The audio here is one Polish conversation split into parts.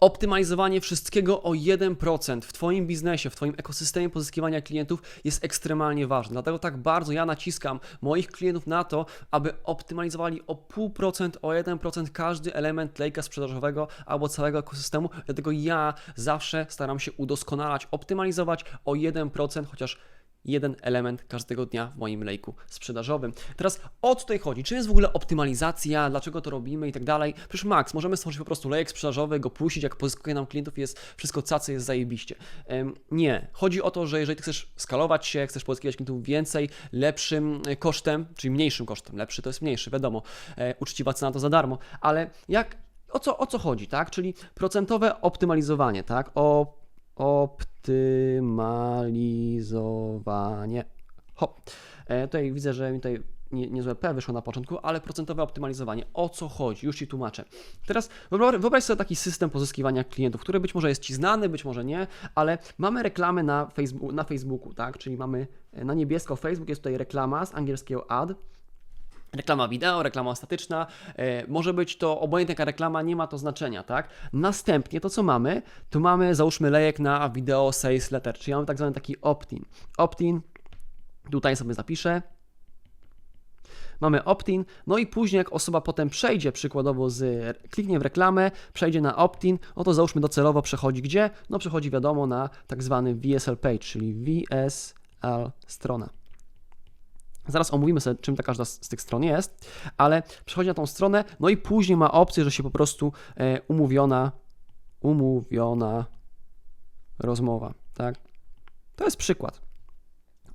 Optymalizowanie wszystkiego o 1% w Twoim biznesie, w Twoim ekosystemie pozyskiwania klientów jest ekstremalnie ważne. Dlatego tak bardzo ja naciskam moich klientów na to, aby optymalizowali o 0,5%, o 1% każdy element lejka sprzedażowego albo całego ekosystemu. Dlatego ja zawsze staram się udoskonalać, optymalizować o 1%, chociaż jeden element każdego dnia w moim lejku sprzedażowym. Teraz o co tutaj chodzi? Czym jest w ogóle optymalizacja? Dlaczego to robimy i tak dalej? Przecież Max, możemy stworzyć po prostu lejek sprzedażowy, go puścić, jak pozyskuje nam klientów, jest wszystko cacy, jest zajebiście. Nie. Chodzi o to, że jeżeli chcesz skalować się, chcesz pozyskiwać klientów więcej, lepszym e, kosztem, czyli mniejszym kosztem, lepszy to jest mniejszy, wiadomo, e, uczciwa cena to za darmo, ale jak o co, o co chodzi, tak? Czyli procentowe optymalizowanie, tak? O optymalizowanie. Hop. E, tutaj widzę, że mi tutaj nie, niezłe P wyszło na początku, ale procentowe optymalizowanie. O co chodzi? Już Ci tłumaczę. Teraz wyobraź, wyobraź sobie taki system pozyskiwania klientów, który być może jest Ci znany, być może nie, ale mamy reklamy na, Facebook, na Facebooku, tak? Czyli mamy e, na niebiesko Facebook, jest tutaj reklama z angielskiego ad. Reklama wideo, reklama statyczna, e, może być to obojętna jaka reklama, nie ma to znaczenia, tak? Następnie to co mamy, to mamy załóżmy lejek na wideo sales letter, czyli mamy tak zwany taki opt-in. Opt-in, tutaj sobie zapiszę, mamy opt-in, no i później jak osoba potem przejdzie przykładowo z, kliknie w reklamę, przejdzie na opt-in, no to załóżmy docelowo przechodzi gdzie? No przechodzi wiadomo na tak zwany VSL page, czyli VSL strona. Zaraz omówimy sobie, czym ta każda z tych stron jest, ale przechodzi na tą stronę, no i później ma opcję, że się po prostu e, umówiona, umówiona rozmowa, tak? To jest przykład.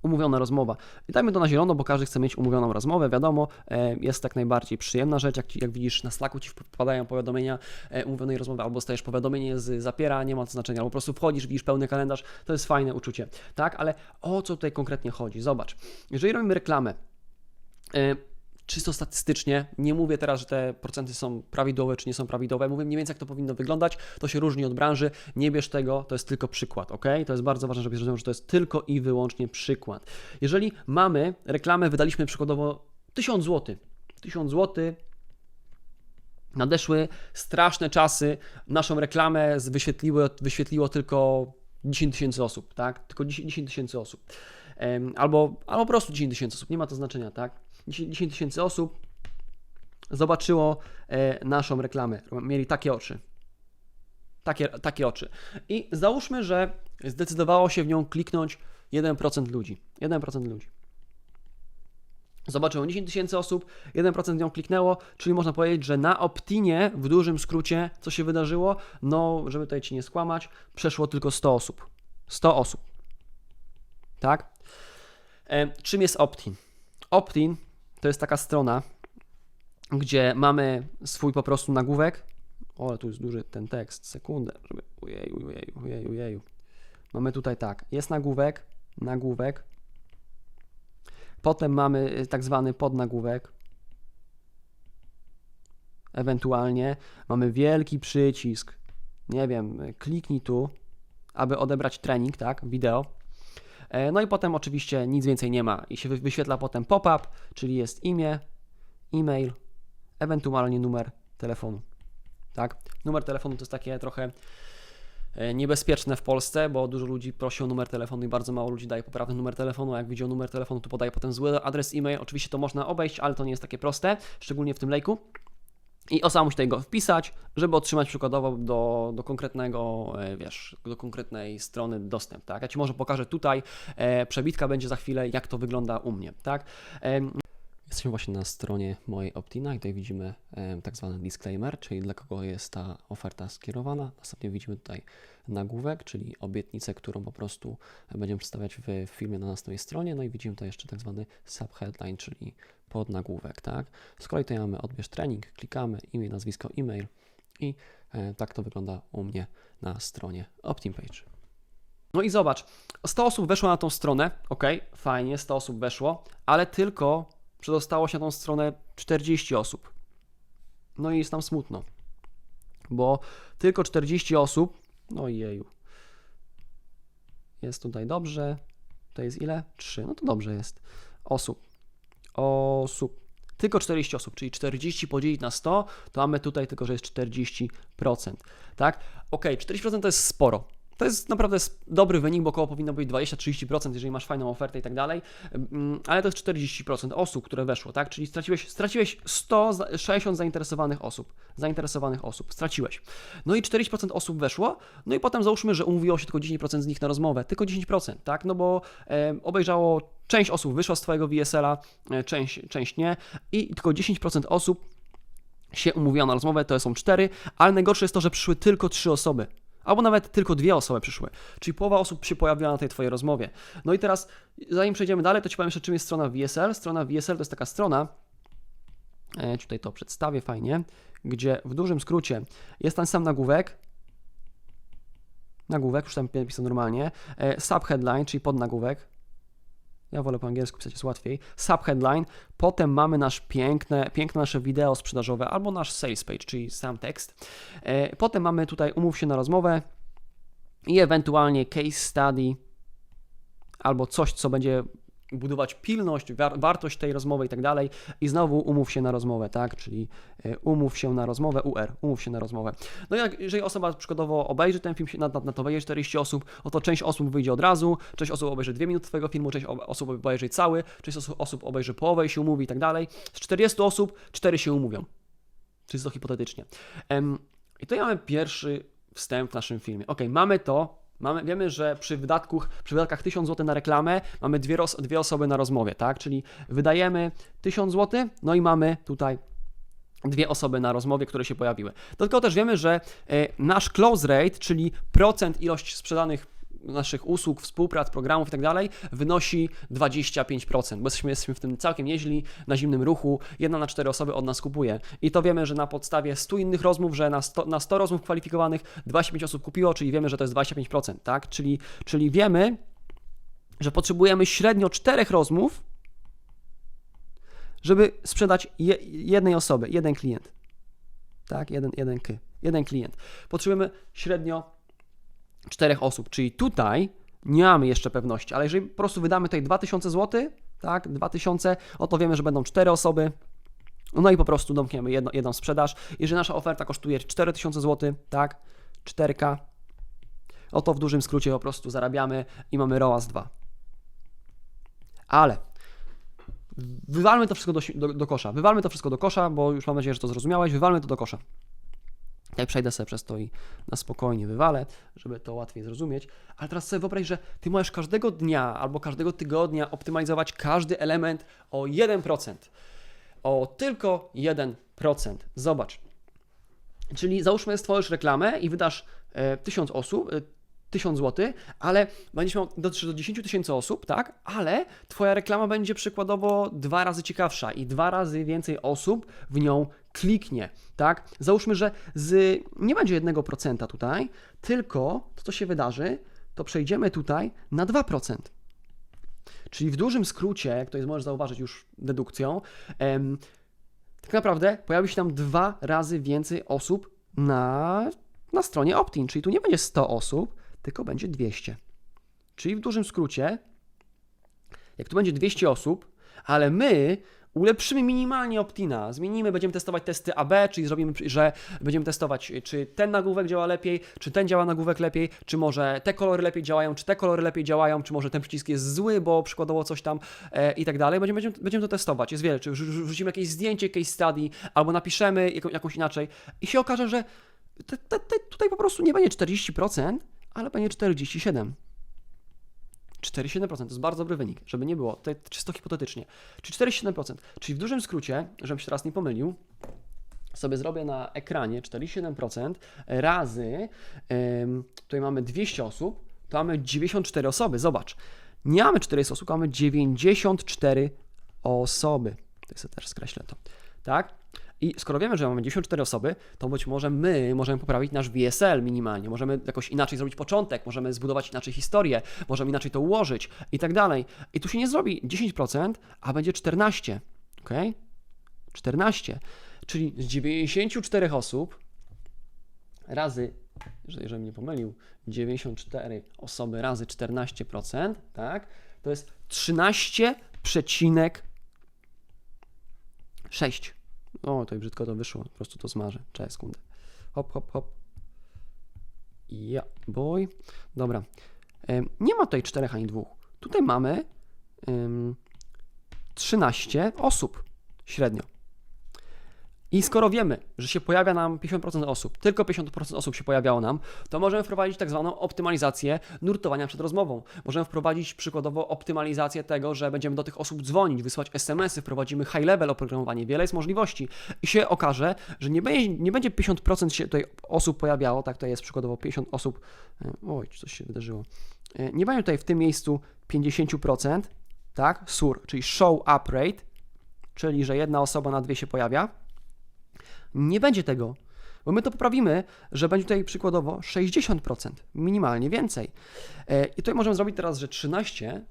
Umówiona rozmowa. I dajmy to na zielono, bo każdy chce mieć umówioną rozmowę, wiadomo, e, jest tak najbardziej przyjemna rzecz, jak, jak widzisz na Slacku ci wpadają powiadomienia e, umówionej rozmowy, albo stajesz powiadomienie z zapiera, nie ma to znaczenia, albo po prostu wchodzisz, widzisz pełny kalendarz, to jest fajne uczucie, tak? Ale o co tutaj konkretnie chodzi? Zobacz, jeżeli robimy reklamę, e, czysto statystycznie, nie mówię teraz, że te procenty są prawidłowe czy nie są prawidłowe, mówię mniej więcej jak to powinno wyglądać, to się różni od branży, nie bierz tego, to jest tylko przykład, ok? To jest bardzo ważne, żebyś zrozumiał, że to jest tylko i wyłącznie przykład. Jeżeli mamy reklamę, wydaliśmy przykładowo 1000 zł, 1000 zł, nadeszły straszne czasy, naszą reklamę wyświetliło, wyświetliło tylko 10 tysięcy osób, tak? Tylko 10 10 tysięcy osób. Albo, albo po prostu 10 tysięcy osób, nie ma to znaczenia, tak? 10 10 tysięcy osób zobaczyło e, naszą reklamę, mieli takie oczy. Takie, takie oczy. I załóżmy, że zdecydowało się w nią kliknąć 1% ludzi. 1% ludzi. Zobaczyło 10 tysięcy osób, 1% w nią kliknęło, czyli można powiedzieć, że na optinie w dużym skrócie, co się wydarzyło, no, żeby tutaj Ci nie skłamać, przeszło tylko 100 osób. 100 osób. Tak? E, czym jest Optin? Optin to jest taka strona, gdzie mamy swój po prostu nagłówek. O, tu jest duży ten tekst, sekundę, żeby. Ujeju, ujeju, ujeju, ujeju. Mamy tutaj tak, jest nagłówek, nagłówek. Potem mamy y, tak zwany podnagłówek. Ewentualnie mamy wielki przycisk. Nie wiem, y, kliknij tu, aby odebrać trening, tak? Wideo. E, No i potem oczywiście nic więcej nie ma i się wy- wyświetla potem pop-up, czyli jest imię, e-mail, ewentualnie numer telefonu. Tak? Numer telefonu to jest takie trochę e, niebezpieczne w Polsce, bo dużo ludzi prosi o numer telefonu i bardzo mało ludzi daje poprawny numer telefonu, a jak widzi numer telefonu, to podaje potem zły adres e-mail. Oczywiście to można obejść, ale to nie jest takie proste, szczególnie w tym lejku. I osoba musi tutaj go wpisać, żeby otrzymać przykładowo do, do konkretnego, e, wiesz, do konkretnej strony dostęp, tak? Ja Ci może pokażę tutaj, e, przebitka będzie za chwilę, jak to wygląda u mnie, tak? Em, Jesteśmy właśnie na stronie mojej Optina i tutaj widzimy tak zwany disclaimer, czyli dla kogo jest ta oferta skierowana. Następnie widzimy tutaj nagłówek, czyli obietnicę, którą po prostu będziemy przedstawiać w filmie na następnej stronie. No i widzimy tutaj jeszcze tak zwany subheadline, czyli podnagłówek, tak? Z kolei tutaj mamy odbierz trening, klikamy imię, nazwisko, e-mail i e, tak to wygląda u mnie na stronie OptimPage. No i zobacz, 100 osób weszło na tą stronę, ok, fajnie, 100 osób weszło, ale tylko przedostało się na tą stronę 40 osób. No i jest nam smutno, bo tylko 40 osób, no jeju, jest tutaj dobrze, to jest ile? 3, no to dobrze jest, osób, osób. Tylko 40 osób, czyli 40 podzielić na 100, to mamy tutaj tylko, że jest 40%. Tak? Ok, 40% to jest sporo. To jest naprawdę dobry wynik, bo około powinno być 20-30%, jeżeli masz fajną ofertę i tak dalej, Mm, ale to jest 40% osób, które weszło, tak? Czyli straciłeś, straciłeś 160 zainteresowanych osób. Zainteresowanych osób, straciłeś. No i 40% osób weszło, no i potem załóżmy, że umówiło się tylko 10% z nich na rozmowę, tylko 10%, tak? No bo e, obejrzało, część osób wyszła z Twojego VSL-a, e, część, część nie i tylko 10% osób się umówiła na rozmowę, to są 4, ale najgorsze jest to, że przyszły tylko 3 osoby. Albo nawet tylko dwie osoby przyszły. Czyli połowa osób się pojawiła na tej Twojej rozmowie. No i teraz, zanim przejdziemy dalej, to Ci powiem jeszcze, czym jest strona VSL. Strona VSL to jest taka strona, e, tutaj to przedstawię fajnie, gdzie w dużym skrócie jest ten sam nagłówek, nagłówek, już tam napisał normalnie, e, subheadline, czyli podnagłówek, ja wolę po angielsku pisać, jest łatwiej. Subheadline. Potem mamy nasz piękne, piękne nasze wideo sprzedażowe albo nasz sales page, czyli sam tekst. E, Potem mamy tutaj umów się na rozmowę i ewentualnie case study albo coś, co będzie budować pilność, war- wartość tej rozmowy i tak dalej. I znowu umów się na rozmowę, tak? Czyli e, umów się na rozmowę, UR, umów się na rozmowę. No jak, jeżeli osoba przykładowo obejrzy ten film, na, na, na to wejdzie 40 osób, oto część osób wyjdzie od razu, część osób obejrzy 2 minuty Twojego filmu, część osób obejrzy cały, część osób, osób obejrzy połowę i się umówi i tak dalej. Z 40 osób 4 się umówią. Czysto hipotetycznie. Em, I tutaj mamy pierwszy wstęp w naszym filmie. Ok, mamy to, mamy, wiemy, że przy, wydatku, przy wydatkach 1000 zł na reklamę mamy dwie, ros, dwie osoby na rozmowie, tak? Czyli wydajemy 1000 zł, no i mamy tutaj dwie osoby na rozmowie, które się pojawiły. Dodatkowo też wiemy, że e, nasz close rate, czyli procent ilość sprzedanych naszych usług, współprac, programów i tak dalej, wynosi 25%, bo jesteśmy, jesteśmy w tym całkiem nieźli, na zimnym ruchu, jedna na cztery osoby od nas kupuje. I to wiemy, że na podstawie 100 innych rozmów, że na 100, na 100 rozmów kwalifikowanych 25 osób kupiło, czyli wiemy, że to jest 25%, tak? Czyli, czyli wiemy, że potrzebujemy średnio czterech rozmów, żeby sprzedać je, jednej osoby, jeden klient. Tak, jeden, jeden, jeden klient. Potrzebujemy średnio czterech osób, czyli tutaj nie mamy jeszcze pewności, ale jeżeli po prostu wydamy tutaj 2000 zł, tak, 2000, oto wiemy, że będą cztery osoby, no i po prostu domkniemy jedno, jedną sprzedaż. Jeżeli nasza oferta kosztuje 4000 zł, tak, 4K, oto w dużym skrócie po prostu zarabiamy i mamy ROAS 2. Ale wywalmy to wszystko do, do, do kosza. Wywalmy to wszystko do kosza, bo już mam nadzieję, że to zrozumiałeś. Wywalmy to do kosza. Ja przejdę sobie przez to i na spokojnie wywalę, żeby to łatwiej zrozumieć. Ale teraz sobie wyobraź, że ty możesz każdego dnia albo każdego tygodnia optymalizować każdy element o 1%. O tylko 1%. Zobacz. Czyli załóżmy, stworzysz reklamę i wydasz e, 1000 osób, e, 1000 zł, ale będziesz miał dotrzeć do 10 tysięcy osób, tak? Ale twoja reklama będzie przykładowo dwa razy ciekawsza i dwa razy więcej osób w nią kliknie, tak? Załóżmy, że z, nie będzie 1% tutaj, tylko to, co się wydarzy, to przejdziemy tutaj na 2%. Czyli w dużym skrócie, jak to jest, możesz zauważyć już dedukcją, em, tak naprawdę pojawi się tam dwa razy więcej osób na, na stronie opt-in, czyli tu nie będzie 100 osób, tylko będzie 200. Czyli w dużym skrócie, jak tu będzie 200 osób, ale my ulepszymy minimalnie optina, zmienimy, będziemy testować testy AB, czyli zrobimy, że będziemy testować, czy ten nagłówek działa lepiej, czy ten działa nagłówek lepiej, czy może te kolory lepiej działają, czy te kolory lepiej działają, czy może ten przycisk jest zły, bo przykładowo coś tam e, i tak dalej. Będziemy, będziemy, będziemy to testować, jest wiele, czy wrzu- wrzu- wrzucimy jakieś zdjęcie, case study, albo napiszemy jaką, jakąś inaczej i się okaże, że te, te, te, tutaj po prostu nie będzie 40%, ale będzie 47%. 47% to jest bardzo dobry wynik, żeby nie było, to czysto hipotetycznie. Czy 47%, czyli w dużym skrócie, żebym się teraz nie pomylił, sobie zrobię na ekranie 47% razy, tutaj mamy 200 osób, to mamy 94 osoby, zobacz. Nie mamy 400 osób, mamy 94 osoby. Tak sobie też skreślę to, tak? I skoro wiemy, że mamy 94 osoby, to być może my możemy poprawić nasz VSL minimalnie, możemy jakoś inaczej zrobić początek, możemy zbudować inaczej historię, możemy inaczej to ułożyć i tak dalej. I tu się nie zrobi 10%, a będzie 14, ok? 14, czyli z 94 osób razy, jeżeli żebym nie pomylił, 94 osoby razy 14%, tak? To jest 13,6 6. O, to brzydko to wyszło, po prostu to zmarzę. Cześć, sekundę. Hop, hop, hop. Ja, boy. Dobra. Nie ma tutaj czterech ani dwóch. Tutaj mamy em, 13 osób średnio. I skoro wiemy, że się pojawia nam 50% osób, tylko 50% osób się pojawiało nam, to możemy wprowadzić tak zwaną optymalizację nurtowania przed rozmową. Możemy wprowadzić przykładowo optymalizację tego, że będziemy do tych osób dzwonić, wysyłać SMS-y, wprowadzimy high level oprogramowanie, wiele jest możliwości. I się okaże, że nie będzie, nie będzie 50% się tutaj osób pojawiało, tak to jest przykładowo 50 osób, e, oj, coś się wydarzyło, E, nie będzie tutaj w tym miejscu 50%, tak, SUR, czyli show up rate, czyli że jedna osoba na dwie się pojawia, nie będzie tego, bo my to poprawimy, że będzie tutaj przykładowo 60%, minimalnie więcej. E, I tutaj możemy zrobić teraz, że 13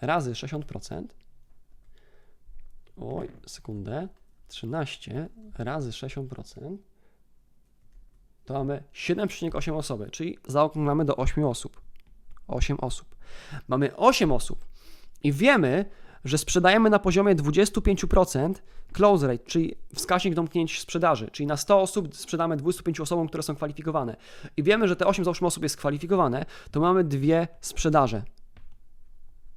razy 60%, oj, sekundę, 13 razy 60%, to mamy 7,8 osoby, czyli zaokrąglamy do 8 osób. 8 osób. Mamy 8 osób i wiemy, że sprzedajemy na poziomie 25% close rate, czyli wskaźnik domknięć sprzedaży, czyli na 100 osób sprzedamy 25 osobom, które są kwalifikowane. I wiemy, że te 8 załóżmy osób jest kwalifikowane, to mamy dwie sprzedaże.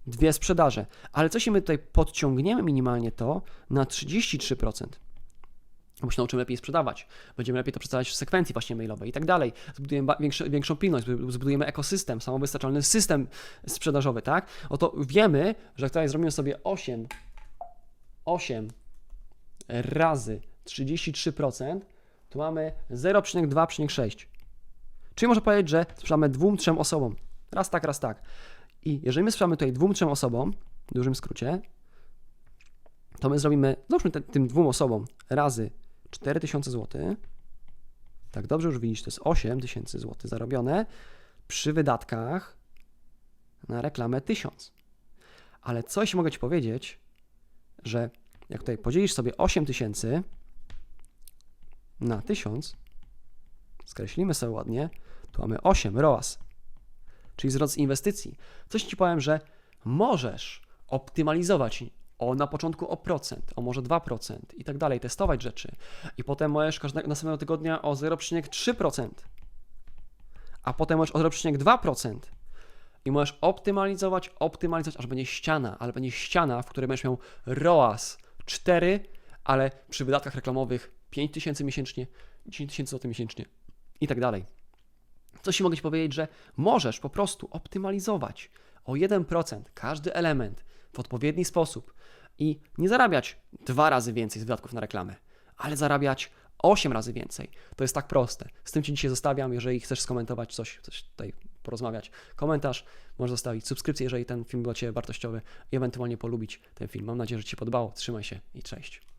Dwie sprzedaże. Ale co się my tutaj podciągniemy minimalnie to na 33%. Bo się nauczymy lepiej sprzedawać. Będziemy lepiej to przedstawiać w sekwencji właśnie mailowej i tak dalej. Zbudujemy większy, większą pilność, zbu- zbudujemy ekosystem, samowystarczalny system sprzedażowy, tak? Oto wiemy, że tutaj zrobimy sobie 8, 8 razy 33%, to mamy 0,2,6. Czyli można powiedzieć, że sprzedamy dwóm, trzem osobom. Raz tak, raz tak. I jeżeli my sprzedamy tutaj dwóm, trzem osobom, w dużym skrócie, to my zrobimy, załóżmy tym dwóm osobom razy 4000 zł. Tak dobrze już widzisz, to jest 8000 zł zarobione przy wydatkach na reklamę 1000. Ale coś mogę Ci powiedzieć, że jak tutaj podzielisz sobie 8000 na 1000, skreślimy sobie ładnie, to mamy 8 ROAS, czyli wzrost inwestycji. Coś Ci powiem, że możesz optymalizować o na początku o procent, o może 2% i tak dalej, testować rzeczy. I potem możesz każdego następnego tygodnia o 0,3%, a potem możesz o 0,2%. I możesz optymalizować, optymalizować, aż będzie ściana, ale będzie ściana, w której będziesz miał ROAS 4, ale przy wydatkach reklamowych 5000 miesięcznie, 10 tysięcy złotych miesięcznie i tak dalej. Coś ci mogę Ci powiedzieć, że możesz po prostu optymalizować o 1% każdy element w odpowiedni sposób i nie zarabiać dwa razy więcej z wydatków na reklamę, ale zarabiać 8 razy więcej. To jest tak proste. Z tym Ci dzisiaj zostawiam. Jeżeli chcesz skomentować coś, coś tutaj porozmawiać, komentarz, możesz zostawić subskrypcję, jeżeli ten film był dla Ciebie wartościowy i ewentualnie polubić ten film. Mam nadzieję, że Ci się podobało. Trzymaj się i cześć.